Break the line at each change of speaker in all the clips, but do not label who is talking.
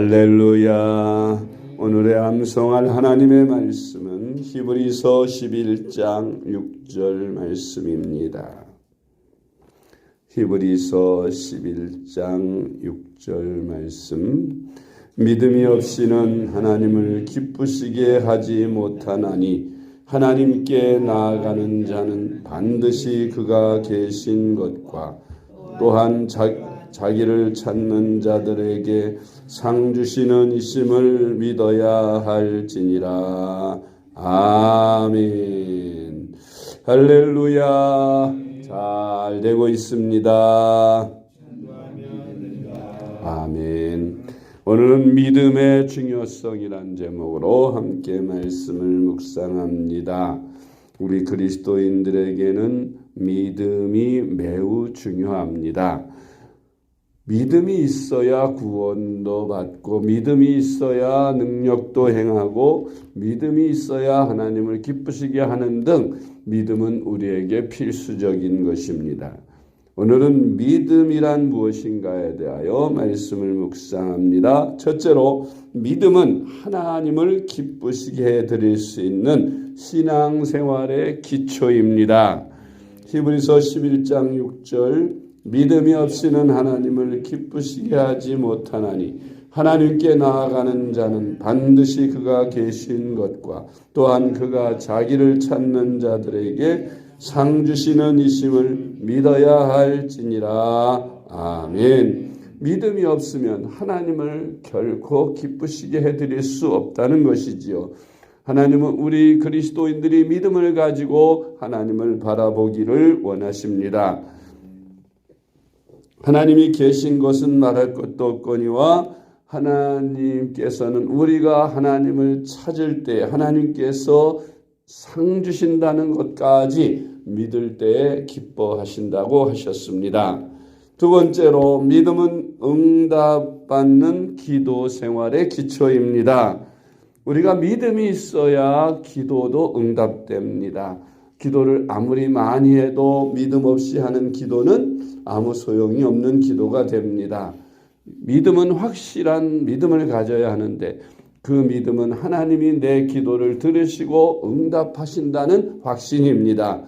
할렐루야. 오늘의 암송할 하나님의 말씀은 히브리서 11장 6절 말씀입니다. 히브리서 11장 6절 말씀. 믿음이 없이는 하나님을 기쁘시게 하지 못하나니 하나님께 나아가는 자는 반드시 그가 계신 것과 또한 자, 자기를 찾는 자들에게 상 주시는 이심을 믿어야 할지니라. 아멘. 할렐루야. 잘 되고 있습니다. 아멘. 오늘은 믿음의 중요성이란 제목으로 함께 말씀을 묵상합니다. 우리 그리스도인들에게는 믿음이 매우 중요합니다. 믿음이 있어야 구원도 받고 믿음이 있어야 능력도 행하고 믿음이 있어야 하나님을 기쁘시게 하는 등 믿음은 우리에게 필수적인 것입니다. 오늘은 믿음이란 무엇인가에 대하여 말씀을 묵상합니다. 첫째로 믿음은 하나님을 기쁘시게 해 드릴 수 있는 신앙생활의 기초입니다. 히브리서 11장 6절 믿음이 없이는 하나님을 기쁘시게 하지 못하나니 하나님께 나아가는 자는 반드시 그가 계신 것과 또한 그가 자기를 찾는 자들에게 상 주시는 이심을 믿어야 할지니라. 아멘. 믿음이 없으면 하나님을 결코 기쁘시게 해드릴 수 없다는 것이지요. 하나님은 우리 그리스도인들이 믿음을 가지고 하나님을 바라보기를 원하십니다. 하나님이 계신 것은 말할 것도 없거니와 하나님께서는 우리가 하나님을 찾을 때 하나님께서 상 주신다는 것까지 믿을 때에 기뻐하신다고 하셨습니다. 두 번째로 믿음은 응답받는 기도 생활의 기초입니다. 우리가 믿음이 있어야 기도도 응답됩니다. 기도를 아무리 많이 해도 믿음 없이 하는 기도는 아무 소용이 없는 기도가 됩니다. 믿음은 확실한 믿음을 가져야 하는데 그 믿음은 하나님이 내 기도를 들으시고 응답하신다는 확신입니다.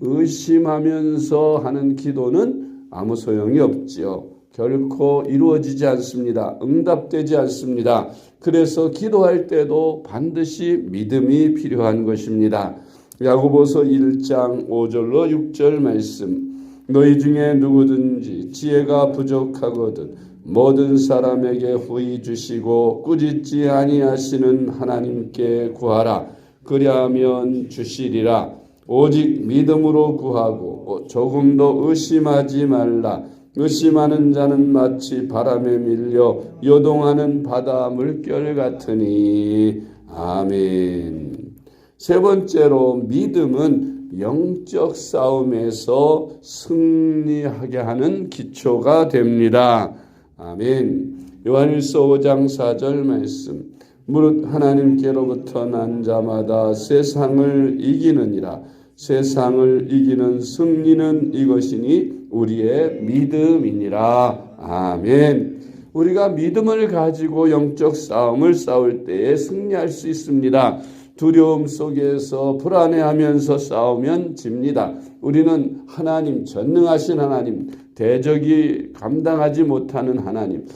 의심하면서 하는 기도는 아무 소용이 없지요. 결코 이루어지지 않습니다. 응답되지 않습니다. 그래서 기도할 때도 반드시 믿음이 필요한 것입니다. 야고보서 1장 5절로 6절 말씀. 너희 중에 누구든지 지혜가 부족하거든 모든 사람에게 후히 주시고 꾸짖지 아니하시는 하나님께 구하라. 그리하면 주시리라. 오직 믿음으로 구하고 조금도 의심하지 말라. 의심하는 자는 마치 바람에 밀려 요동하는 바다 물결 같으니 아멘. 세 번째로 믿음은 영적 싸움에서 승리하게 하는 기초가 됩니다. 아멘. 요한일서 5장 4절 말씀. 무릇 하나님께로부터 난 자마다 세상을 이기느니라. 세상을 이기는 승리는 이것이니 우리의 믿음이니라. 아멘. 우리가 믿음을 가지고 영적 싸움을 싸울 때에 승리할 수 있습니다. 두려움 속에서 불안해하면서 싸우면 집니다. 우리는 하나님, 전능하신 하나님, 대적이 감당하지 못하는 하나님,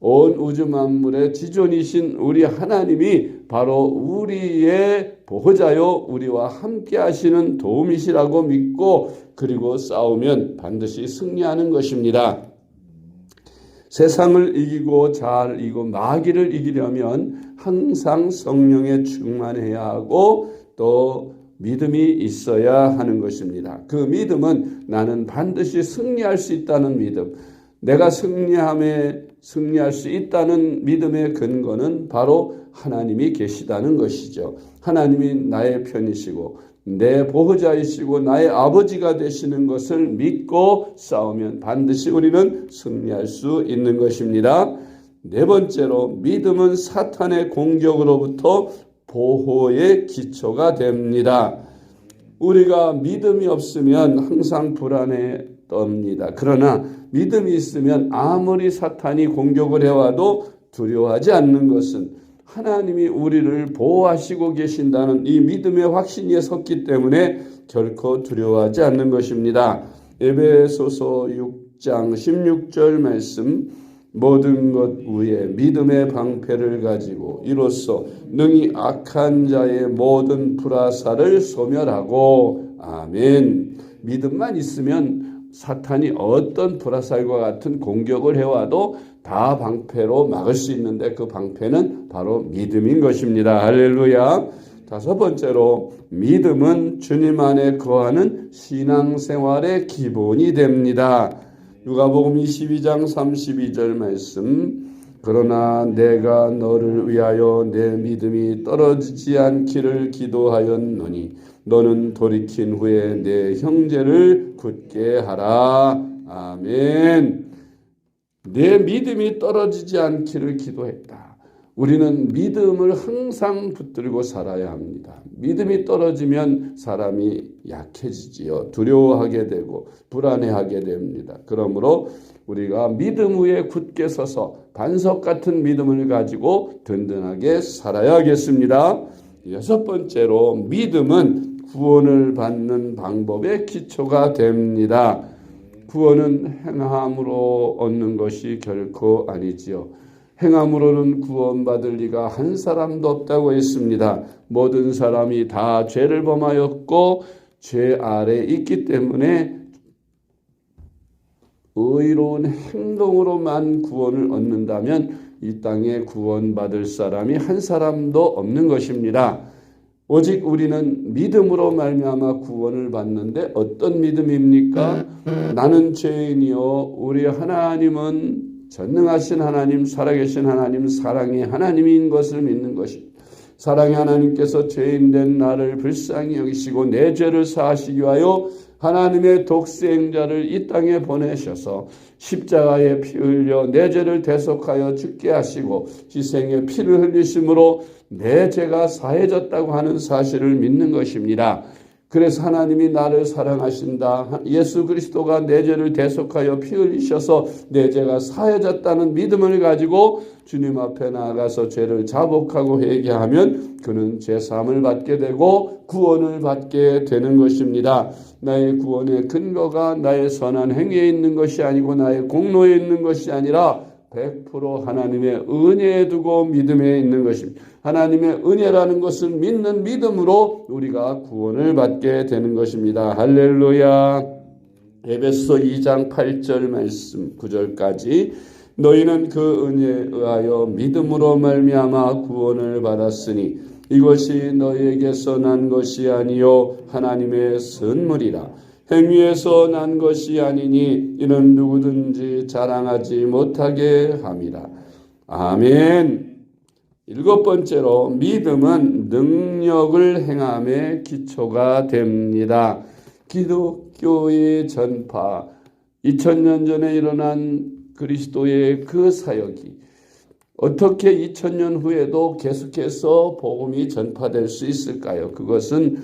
온 우주 만물의 지존이신 우리 하나님이 바로 우리의 보호자요, 우리와 함께 하시는 도움이시라고 믿고 그리고 싸우면 반드시 승리하는 것입니다. 세상을 이기고 잘 이기고 마귀를 이기려면 항상 성령에 충만해야 하고 또 믿음이 있어야 하는 것입니다. 그 믿음은 나는 반드시 승리할 수 있다는 믿음. 내가 승리함에 승리할 수 있다는 믿음의 근거는 바로 하나님이 계시다는 것이죠. 하나님이 나의 편이시고 내 보호자이시고 나의 아버지가 되시는 것을 믿고 싸우면 반드시 우리는 승리할 수 있는 것입니다. 네 번째로 믿음은 사탄의 공격으로부터 보호의 기초가 됩니다. 우리가 믿음이 없으면 항상 불안해 떱니다. 그러나 믿음이 있으면 아무리 사탄이 공격을 해와도 두려워하지 않는 것은 하나님이 우리를 보호하시고 계신다는 이 믿음의 확신이 섰기 때문에 결코 두려워하지 않는 것입니다. 에베소서 6장 16절 말씀 모든 것 위에 믿음의 방패를 가지고 이로써 능히 악한 자의 모든 불화살을 소멸하고 아멘. 믿음만 있으면 사탄이 어떤 불화살과 같은 공격을 해와도 다 방패로 막을 수 있는데 그 방패는 바로 믿음인 것입니다. 할렐루야. 다섯 번째로 믿음은 주님 안에 거하는 신앙생활의 기본이 됩니다. 누가복음 22장 32절 말씀 그러나 내가 너를 위하여 내 믿음이 떨어지지 않기를 기도하였노니 너는 돌이킨 후에 내 형제를 굳게 하라 아멘 내 믿음이 떨어지지 않기를 기도했다 우리는 믿음을 항상 붙들고 살아야 합니다. 믿음이 떨어지면 사람이 약해지지요. 두려워하게 되고 불안해하게 됩니다. 그러므로 우리가 믿음 위에 굳게 서서 반석 같은 믿음을 가지고 든든하게 살아야겠습니다. 여섯 번째로 믿음은 구원을 받는 방법의 기초가 됩니다. 구원은 행함으로 얻는 것이 결코 아니지요. 행함으로는 구원받을 리가 한 사람도 없다고 했습니다. 모든 사람이 다 죄를 범하였고 죄 아래 있기 때문에 의로운 행동으로만 구원을 얻는다면 이 땅에 구원받을 사람이 한 사람도 없는 것입니다. 오직 우리는 믿음으로 말미암아 구원을 받는데 어떤 믿음입니까? 나는 죄인이요 우리 하나님은 전능하신 하나님, 살아계신 하나님, 사랑의 하나님인 것을 믿는 것입니다. 사랑의 하나님께서 죄인된 나를 불쌍히 여기시고 내 죄를 사하시기 위하여 하나님의 독생자를 이 땅에 보내셔서 십자가에 피 흘려 내 죄를 대속하여 죽게 하시고 희생의 피를 흘리심으로 내 죄가 사해졌다고 하는 사실을 믿는 것입니다. 그래서 하나님이 나를 사랑하신다. 예수 그리스도가 내 죄를 대속하여 피 흘리셔서 내 죄가 사해졌다는 믿음을 가지고 주님 앞에 나아가서 죄를 자복하고 회개하면 그는 죄사함을 받게 되고 구원을 받게 되는 것입니다. 나의 구원의 근거가 나의 선한 행위에 있는 것이 아니고 나의 공로에 있는 것이 아니라 100% 하나님의 은혜에 두고 믿음에 있는 것입니다. 하나님의 은혜라는 것을 믿는 믿음으로 우리가 구원을 받게 되는 것입니다. 할렐루야. 에베소 2장 8절 말씀 9절까지 너희는 그 은혜에 의하여 믿음으로 말미암아 구원을 받았으니 이것이 너희에게서 난 것이 아니요 하나님의 선물이라. 행위에서 난 것이 아니니 이는 누구든지 자랑하지 못하게 함이라. 아멘. 일곱 번째로 믿음은 능력을 행함의 기초가 됩니다. 기독교의 전파, 2000년 전에 일어난 그리스도의 그 사역이 어떻게 2000년 후에도 계속해서 복음이 전파될 수 있을까요? 그것은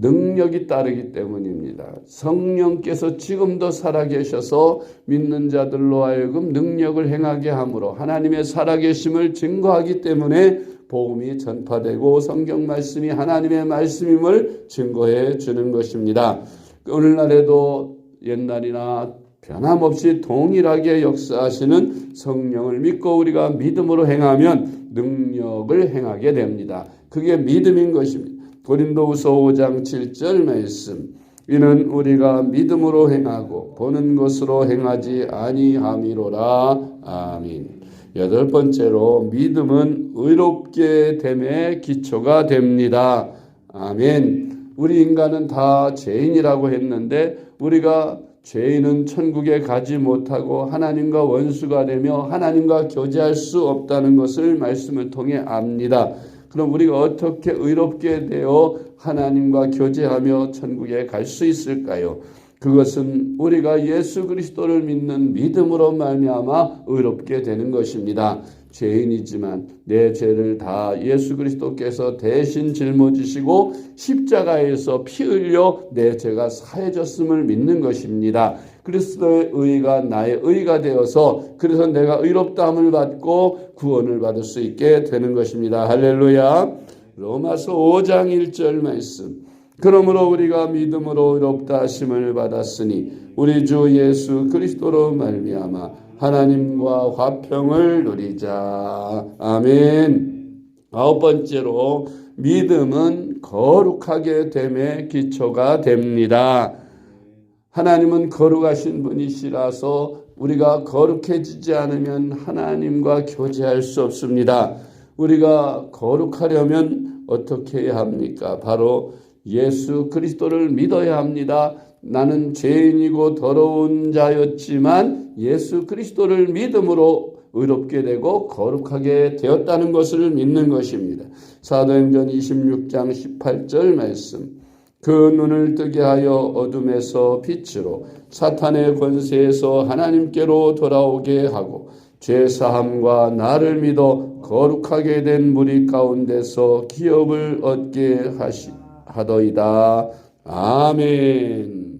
능력이 따르기 때문입니다. 성령께서 지금도 살아계셔서 믿는 자들로 하여금 능력을 행하게 함으로 하나님의 살아계심을 증거하기 때문에 복음이 전파되고 성경 말씀이 하나님의 말씀임을 증거해 주는 것입니다. 오늘날에도 옛날이나 변함없이 동일하게 역사하시는 성령을 믿고 우리가 믿음으로 행하면 능력을 행하게 됩니다. 그게 믿음인 것입니다. 고린도후서 5장 7절 말씀 이는 우리가 믿음으로 행하고 보는 것으로 행하지 아니함이로라 아멘. 여덟 번째로 믿음은 의롭게 됨의 기초가 됩니다. 아멘. 우리 인간은 다 죄인이라고 했는데 우리가 죄인은 천국에 가지 못하고 하나님과 원수가 되며 하나님과 교제할 수 없다는 것을 말씀을 통해 압니다. 그럼 우리가 어떻게 의롭게 되어 하나님과 교제하며 천국에 갈 수 있을까요? 그것은 우리가 예수 그리스도를 믿는 믿음으로 말미암아 의롭게 되는 것입니다. 죄인이지만 내 죄를 다 예수 그리스도께서 대신 짊어지시고 십자가에서 피 흘려 내 죄가 사해졌음을 믿는 것입니다. 그리스도의 의가 나의 의가 되어서 그래서 내가 의롭다함을 받고 구원을 받을 수 있게 되는 것입니다. 할렐루야. 로마서 5장 1절 말씀. 그러므로 우리가 믿음으로 의롭다 하심을 받았으니 우리 주 예수 그리스도로 말미암아 하나님과 화평을 누리자. 아멘. 아홉 번째로 믿음은 거룩하게 됨의 기초가 됩니다. 하나님은 거룩하신 분이시라서 우리가 거룩해지지 않으면 하나님과 교제할 수 없습니다. 우리가 거룩하려면 어떻게 해야 합니까? 바로 예수 그리스도를 믿어야 합니다. 나는 죄인이고 더러운 자였지만 예수 그리스도를 믿음으로 의롭게 되고 거룩하게 되었다는 것을 믿는 것입니다. 사도행전 26장 18절 말씀. 그 눈을 뜨게 하여 어둠에서 빛으로 사탄의 권세에서 하나님께로 돌아오게 하고 죄 사함과 나를 믿어 거룩하게 된 무리 가운데서 기업을 얻게 하시 하더이다. 아멘.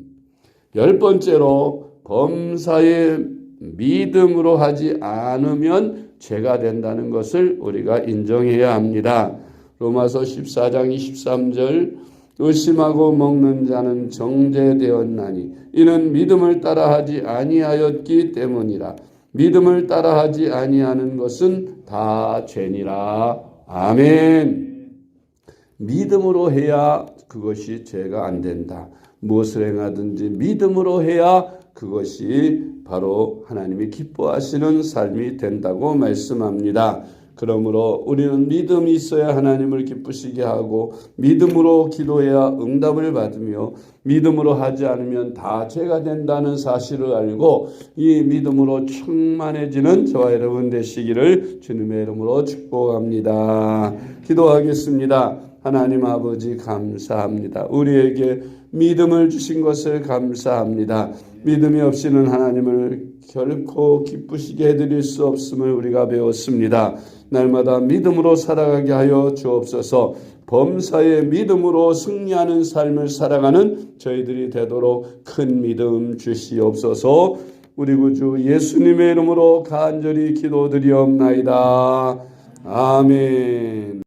열 번째로 범사의 믿음으로 하지 않으면 죄가 된다는 것을 우리가 인정해야 합니다. 로마서 14장 23절 의심하고 먹는 자는 정죄되었나니 이는 믿음을 따라하지 아니하였기 때문이라. 믿음을 따라하지 아니하는 것은 다 죄니라. 아멘. 믿음으로 해야 그것이 죄가 안 된다. 무엇을 행하든지 믿음으로 해야 그것이 바로 하나님이 기뻐하시는 삶이 된다고 말씀합니다. 그러므로 우리는 믿음이 있어야 하나님을 기쁘시게 하고 믿음으로 기도해야 응답을 받으며 믿음으로 하지 않으면 다 죄가 된다는 사실을 알고 이 믿음으로 충만해지는 저와 여러분 되시기를 주님의 이름으로 축복합니다. 기도하겠습니다. 하나님 아버지 감사합니다. 우리에게 믿음을 주신 것을 감사합니다. 믿음이 없이는 하나님을 결코 기쁘시게 해드릴 수 없음을 우리가 배웠습니다. 날마다 믿음으로 살아가게 하여 주옵소서. 범사의 믿음으로 승리하는 삶을 살아가는 저희들이 되도록 큰 믿음 주시옵소서. 우리 구주 예수님의 이름으로 간절히 기도드리옵나이다. 아멘.